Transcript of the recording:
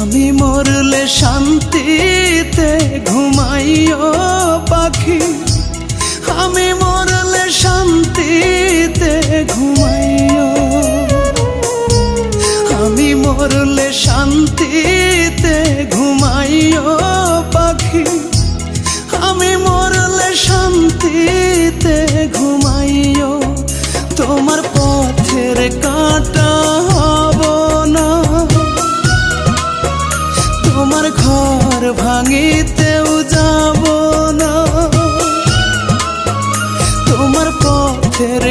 আমি মরলে শান্তিতে ঘুমাইও পাখি। আমি মরলে শান্তিতে ঘুমাইও। আমি মরলে শান্তিতে ঘুমাইও পাখি। আমি মরলে শান্তি ঘর ভাঙিতেও যাব না। তোমার পথের